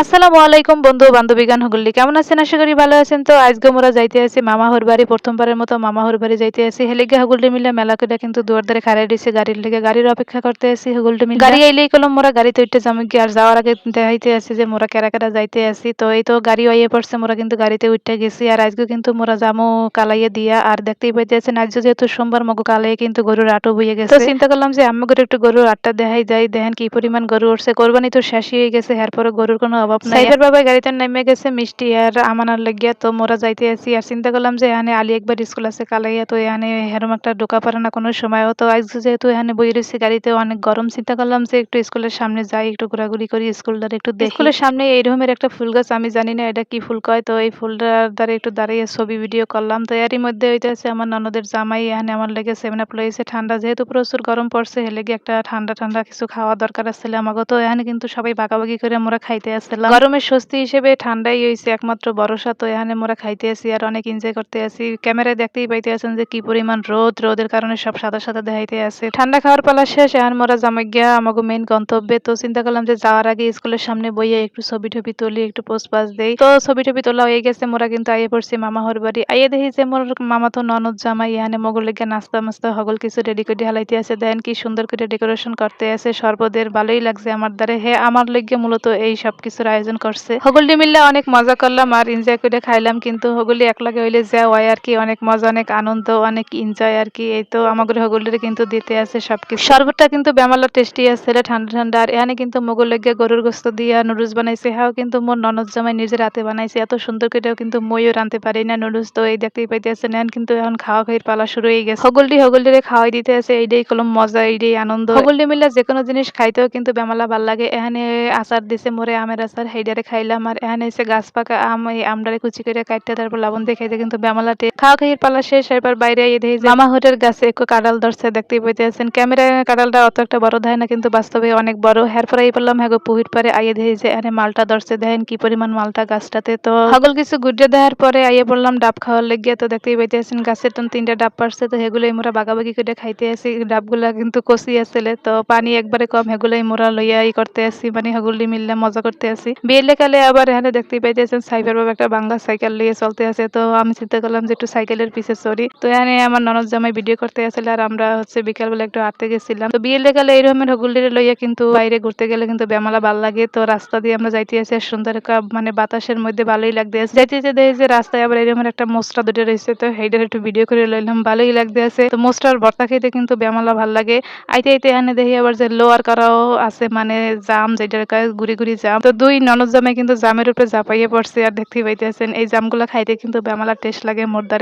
আসসালামু আলাইকুম বন্ধু বান্ধবীগান হগুল্লি কেমন আছেন? আশা করি ভালো আছেন। তো আজকে মোরা যাইতে আছি মামাহর বাড়ি। প্রথমবারের মতো মামাহর বাড়ি যাইতে আছি হেলিগে হগুল্ডি মিলে মেলা করে কিন্তু দুয়ার ধারে খাড়াই দিছে গাড়ির লেগে। গাড়ির অপেক্ষা করতে আছি হগুল্ডি মিলে। গাড়ি আইলেই কলম মোরা গাড়িতে উঠতে যাব কি আর যাওয়ার আগে দেখাইতে আছি যে মোরা কেরা কেরা যাইতে আছি তো এই তো গাড়ি আইয়ে পড়ছে, মোরা কিন্তু গাড়িতে উঠতে গেছি। আর আজকে কিন্তু মোরা যামো কালাইয়ে দিয়া। আর দেখতেই পাইতে আছেন আজকে যেহেতু সোমবার, মগো কালাই কিন্তু গরুর আটো বইয়ে গেছে। তো চিন্তা করলাম যে আমি করে একটু গরুর আটটা দেখাই যাই, দেখেন কি পরিমাণ গরু উঠছে। কোরবানি তো শেষই হয়ে গেছে এরপরে গরুর কোনো অভাব নাই। বাবা গাড়িতে নেমে গেছে মিষ্টি আর আমানার লাগিয়া। তো মোরা যাইতে আছি আর চিন্তা করলাম যে এখানে আলী একবার স্কুল আছে কালাইয়া তো এখানে হেরম একটা ঢোকা পারে না কোনো সময় তো আজ যেহেতু এখানে বই রয়েছে গাড়িতে অনেক গরম চিন্তা করলাম যে একটু স্কুলের সামনে যাই একটু ঘোরাঘুরি করি স্কুলটার একটু দেখি। স্কুলের সামনে এই রকমের একটা ফুল গাছ আমি জানি না এটা কি ফুল কয় তো এই ফুলটার দ্বারা একটু দাঁড়িয়ে ছবি ভিডিও করলাম। তো এরই মধ্যে হইতেছে আমার ননদের জামাই এখানে আমার লেগে সেভেন আপ লইছে ঠান্ডা যেহেতু প্রচুর গরম পড়ছে হেলেগে একটা ঠান্ডা ঠান্ডা কিছু খাওয়া দরকার আসলে আমাকে তো এখানে কিন্তু সবাই বাগাবাগি করে আমরা খাইতে আসছিলাম গরমের স্বস্তি হিসেবে ঠান্ডাই হইছে একমাত্র ভরসা, তো এখানে মোরা খাইতে আসি আর অনেক এনজয় করতে আসি ক্যামেরায় দেখতেই পাইতে আছেন যে কি পরিমাণ রোদ, রোদের কারণে সব সাদা সাদা দেখাইতে আছে। ঠান্ডা খাওয়ার পালা শেষ, এখন মোরা জামাই গিয়া আমাকে মেইন গন্তব্যে, তো চিন্তা করলাম যে যাওয়ার আগে স্কুলের সামনে বইয়ে একটু ছবি টবি তুলি, একটু পোস্ট পাস দেই। তো ছবি টবি তোলা হয়ে গেছে, মোরা কিন্তু আইয়ে পড়ছি মামা হর বাড়ি। আইয়ে দেখি যে মোর মামা তো ননদ জামাই এখানে মগল লেগে নাস্তা মাস্তা হগল কিছু রেডি করে হালাইতে আছে। দেন কি সুন্দর করে ডেকোরেশন করতে আছে সর্বদের ভালোই লাগছে আমার দ্বারে। হে, আমার লেগে মূলত এই সব কিছুর আয়োজন করছে। হগলটি মিললে অনেক মজা করলাম আর এনজয় করে খাইলাম, কিন্তু হগুলি একলাগে হইলে যা হয় আর কি, অনেক মজা, অনেক আনন্দ, অনেক এনজয় আর কি। এই তো আমাদের হগুলির কিন্তু দিতে আছে সবকিছু। শরবতটা কিন্তু বেমালা টেস্টি আছে ঠান্ডা ঠান্ডা। আর এখানে কিন্তু মগল লেগে গরুর গোস্ত দিয়া নুডলস বানাইছে। হ্যাঁ কিন্তু মোর ননদ জামাই নিজের হাতে বানাইছে। এত সুন্দর করেও কিন্তু মইও রানতে পারি না নুডলস। তো এই দেখতেই পাইতে আছে নেন কিন্তু এখন খাওয়া খাইর পালা শুরু হয়ে গেছে। হগলটি হগলটিরে খাওয়াই দিতে আছে এইটাই কলম মজা এইটাই আনন্দ। হগলটি মিলে যে কোনো জিনিস খাইতেও কিন্তু বেমালা ভালো লাগে। এখানে আচার দিছে মোরে আমের আচার হেইডারে খাইলাম আমার এহানে এসে গাছপাকা আম, এই আমডারে কুচি করে কাটতে তারপর লবণ দিয়ে খাইতে কিন্তু বেমালাটে খাওয়া খাইয়ের পালা শেষ এরপর বাইরে এই দেখি মামা হোটের গাছে, একটু কাঁড়াল ধরছে দেখতে পাইতে আছেন ক্যামেরায় কাঁড়ালটা অত একটা বড় দেয় না, কিন্তু বাস্তবে অনেক বড়। হের পরে বললাম হ্যাঁ পুহির পরে আইয়ে দেখি যে এখানে মালটা ধরছে, দেখেন কি পরিমাণ মালটা গাছটাতে। তো হগল কিছু গুড়ে দেওয়ার পরে আইয়ে বললাম ডাব খাওয়ার লেগে তো দেখতেই পাইতে আছেন গাছের তন তিনটা ডাব পারছে তো সেগুলোই মোরা বাগাবাগি করে খাইতে আসি। ডাবগুলা কিন্তু কষি আসলে, তো পানি একবারে কম সেগুলোই মোরা লইয়া ই করতে আসি মানে হগুলি মিললে মজা করতে আসি। বিয়ে লেখালে আবার এখানে দেখতেই পাইতেছেন সাইফের বাবা একটা বাংলা সাইকেল নিয়ে চলতে আছে তো আমি চিন্তা করলাম যে একটু সাইকেলের পিছে চড়ি তো এখানে আমার ননদ জামাই ভিডিও করতে আসলে আর আমরা হচ্ছে বিকালবেলা একটু হাঁটতে গেছিলাম। তো বিয়ে লেখালে এইরকমের হগুলিরে লইয়া কিন্তু বাইরে ঘুরতে গেলে কিন্তু বেমালা ভালো লাগে। তো রাস্তা দিয়ে আমরা যাইতে আছি আর সুন্দর মানে বাতাসের মধ্যে ভালোই লাগতে আছে যাইতে যেতে দেখি যে রাস্তায় আবার এরকম একটা মোস্টা দুটো রয়েছে। তো সেইটার একটু ভিডিও করে লইলাম, ভালোই লাগতে আছে তো মোস্টার ভর্তা খেতে কিন্তু বেমালা ভালো লাগে। আইতে আইতে এখানে দেখি আবার যে লোয়ার করাও আছে মানে জাম যেটার ঘুরি ঘুরি জাম। তো দুই ননদ জামাই কিন্তু জামের উপরে জাপাইয়ে পড়ছে আর দেখতেই পাইতেছেন, এই জামগুলা খাইতে কিন্তু বেমালা টেস্ট লাগে, মোরদারে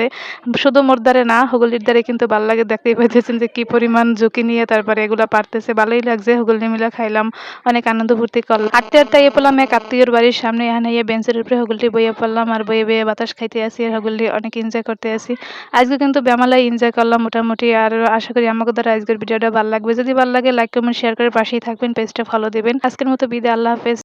শুধু মোরদারে না, হুগলির দ্বারে কিন্তু ভালো লাগে দেখতেই পাইতেছেন যে কি পরিমাণ ঝুঁকি নিয়ে তারপরে এগুলা পারতেছে। ভালোই লাগছে, হুগলি মিলা খাইলাম, অনেক আনন্দ ফুর্তি করলাম। আটতে আটতে ইয়ে পেলাম এক আত্মীয়র বাড়ির সামনে, এখানে ইয়ে বেঞ্চের উপরে হুগলটি বইয়ে পড়লাম আর বইয়ে বইয়ে বাতাস খাইতে আসি আর হুগলি অনেক এনজয় করতে আসি। আজকে কিন্তু বেমালায় এনজয় করলাম মোটামুটি আর আশা করি আমাকে দ্বারা আজকের ভিডিওটা ভালো লাগবে। যদি ভালো লাগে লাইক কমেন্ট শেয়ার করে পাশেই থাকবেন পেজটা ফলো দেবেন। আজকের মতো বিদায়, আল্লাহ হাফেজ।